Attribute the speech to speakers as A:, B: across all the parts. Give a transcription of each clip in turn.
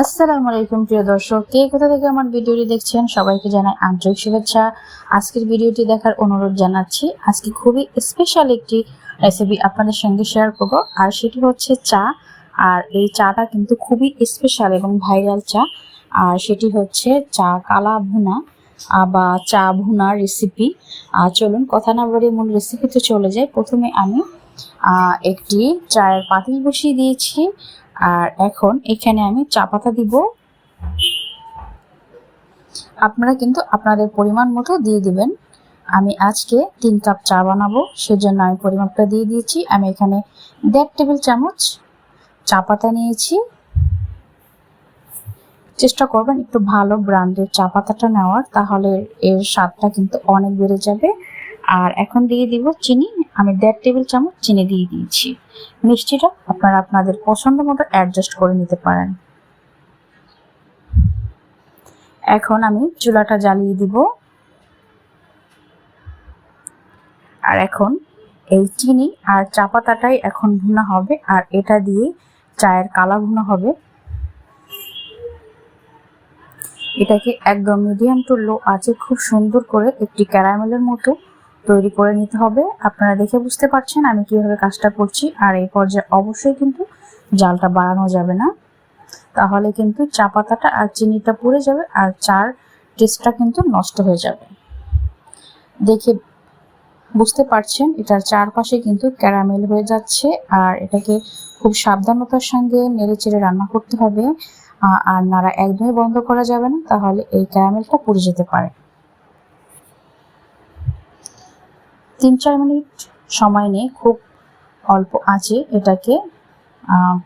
A: আসসালামু আলাইকুম, প্রিয় দর্শক। কে কোথা থেকে আমার ভিডিওটি দেখছেন, সবাইকে জানাই আন্তরিক শুভেচ্ছা। আজকের ভিডিওটি দেখার অনুরোধ জানাচ্ছি, আজকে খুবই স্পেশাল একটি রেসিপি আপনাদের সঙ্গে শেয়ার করব। আর সেটি হচ্ছে চা। আর এই চাটা কিন্তু খুবই স্পেশাল এবং ভাইরাল চা। আর সেটি হচ্ছে চা কালা ভুনা বা চা ভুনা রেসিপি আর চলুন কথা না বলে মূল রেসিপিতে চলে যাই। প্রথমে আমি একটি চায়ের পাতিল বসিয়ে দিয়েছি। আর এখন এখানে আমি চা পাতা দিব। আপনারা কিন্তু আপনাদের পরিমাণ মতো দিয়ে দিবেন। আমি আজকে তিন কাপ চা বানাবো, সেজন্য আমি পরিমাপটা দিয়ে দিয়েছি। আমি এখানে দেড় টেবিল চামচ চা পাতা নিয়েছি। চেষ্টা করবেন একটু ভালো ব্র্যান্ডের চা পাতাটা নেওয়ার, তাহলে এর স্বাদটা কিন্তু অনেক বেড়ে যাবে। আর এখন দিয়ে দিব চিনি আমি দেড় টেবিল চামচ চিনি দিয়ে দিয়েছি। মিষ্টিটা আপনারা আপনাদের পছন্দ মতো অ্যাডজাস্ট করে নিতে পারেন। এখন আমি চুলাটা জ্বালিয়ে দিব। আর এখন এই চিনি আর চা পাতাটাই এখন ভুনা হবে, আর এটা দিয়ে চায়ের কালা ভুনা হবে। এটাকে একদম মিডিয়াম টু লো আছে খুব সুন্দর করে একটি ক্যারামেলের মতো তৈরি করে নিতে হবে। আপনারা দেখে বুঝতে পারছেন আমি কীভাবে কাজটা করছি। আর এই পর্যায়ে অবশ্যই কিন্তু জালটা বাড়ানো যাবে না। তাহলে কিন্তু চা পাতাটা আর চিনিটা পুড়ে যাবে আর চার টেস্টটা কিন্তু নষ্ট হয়ে যাবে। দেখে বুঝতে পারছেন, এটার চারপাশে কিন্তু ক্যারামেল হয়ে যাচ্ছে। আর এটাকে খুব সাবধানতার সঙ্গে নেড়ে চেড়ে রান্না করতে হবে। আর নাড়া একদমই বন্ধ করা যাবে না। তাহলে এই ক্যারামেলটা পুড়ে যেতে পারে। তিন চার মিনিট সময় নিয়ে খুব অল্প আঁচে এটাকে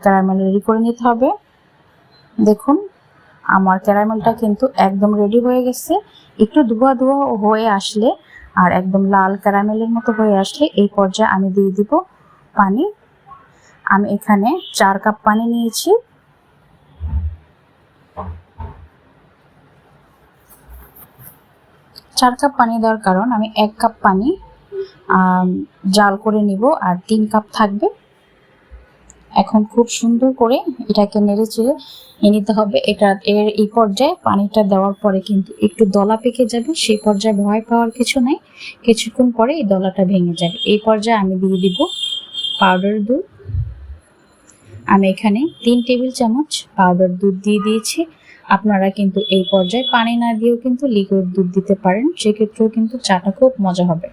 A: ক্যারামেল রেডি করে নিতে হবে। দেখুন, আমার ক্যারামেলটা কিন্তু একদম রেডি হয়ে গেছে। একটু ধোয়া ধোয়া হয়ে আসলে আর একদম লাল ক্যারামেলের মতো হয়ে আসলে এই পর্যায়ে আমি দিয়ে দিব পানি। আমি এখানে চার কাপ পানি নিয়েছি। চার কাপ পানি দেওয়ার কারণ আমি এক কাপ পানি জাল করে নিব আর তিন কাপ থাকবে। এখন খুব সুন্দর করে এটাকে নেড়ে চেড়ে নিতে হবে। এটা এর এই পর্যায়ে পানিটা দেওয়ার পরে কিন্তু একটু দলা পেকে যাবে, সেই পর্যায়ে ভয় পাওয়ার কিছু নেই। কিছুক্ষণ পরে এই দলাটা ভেঙে যাবে। এই পর্যায়ে আমি দিয়ে দিব পাউডার দুধ। আমি এখানে তিন টেবিল চামচ পাউডার দুধ দিয়ে দিয়েছি। আপনারা কিন্তু এই পর্যায়ে পানি না দিয়েও কিন্তু লিকুইড দুধ দিতে পারেন। সেক্ষেত্রেও কিন্তু চাটা খুব মজা হবে।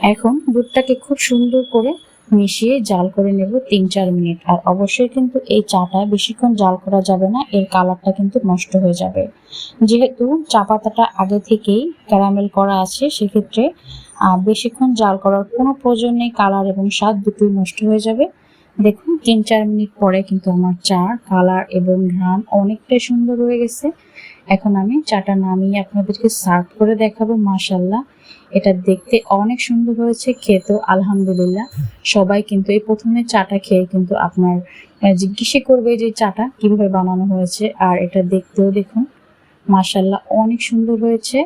A: এখন দুধটাকে খুব সুন্দর করে মিশিয়ে জাল করে নেব তিন চার মিনিট। আর অবশ্যই কিন্তু এই চাটা বেশিক্ষণ জাল করা যাবে না, এর কালারটা কিন্তু নষ্ট হয়ে যাবে। যেহেতু চা পাতাটা আগে থেকেই ক্যারামেল করা আছে, সেক্ষেত্রে বেশিক্ষণ জাল করার কোনো প্রয়োজন নেই, কালার এবং স্বাদ দুটোই নষ্ট হয়ে যাবে। দেখুন, তিন, চার মিনিট পরে কিন্তু আমার চা, কালার এবং ঘ্রাণ অনেকটাই সুন্দর হয়ে গেছে। এখন আমি চাটা নামিয়ে আপনাদেরকে সার্ভ করে দেখাবো মাশাল্লাহ এটা দেখতে অনেক সুন্দর হয়েছে, খেতেও আলহামদুলিল্লাহ। সবাই কিন্তু এই প্রথমে চাটা খেয়ে কিন্তু আপনার জিজ্ঞেসে করবে যে চাটা কীভাবে বানানো হয়েছে। আর এটা দেখতেও দেখুন মাশাল্লাহ অনেক সুন্দর হয়েছে।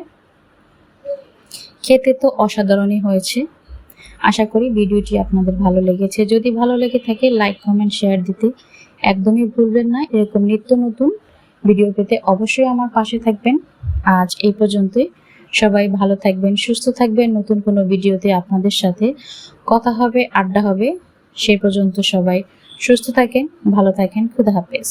A: খেতে তো অসাধারণই হয়েছে। আশা করি ভিডিওটি আপনাদের ভালো লেগেছে। যদি ভালো লেগে থাকে লাইক কমেন্ট শেয়ার দিতে একদমই ভুলবেন না। এরকম নিত্য নতুন ভিডিও পেতে অবশ্যই আমার পাশে থাকবেন। আজ এই পর্যন্তই। সবাই ভালো থাকবেন, সুস্থ থাকবেন। নতুন কোনো ভিডিওতে আপনাদের সাথে কথা হবে, আড্ডা হবে সেই পর্যন্ত সবাই সুস্থ থাকেন, ভালো থাকেন। খুদা হাফেজ।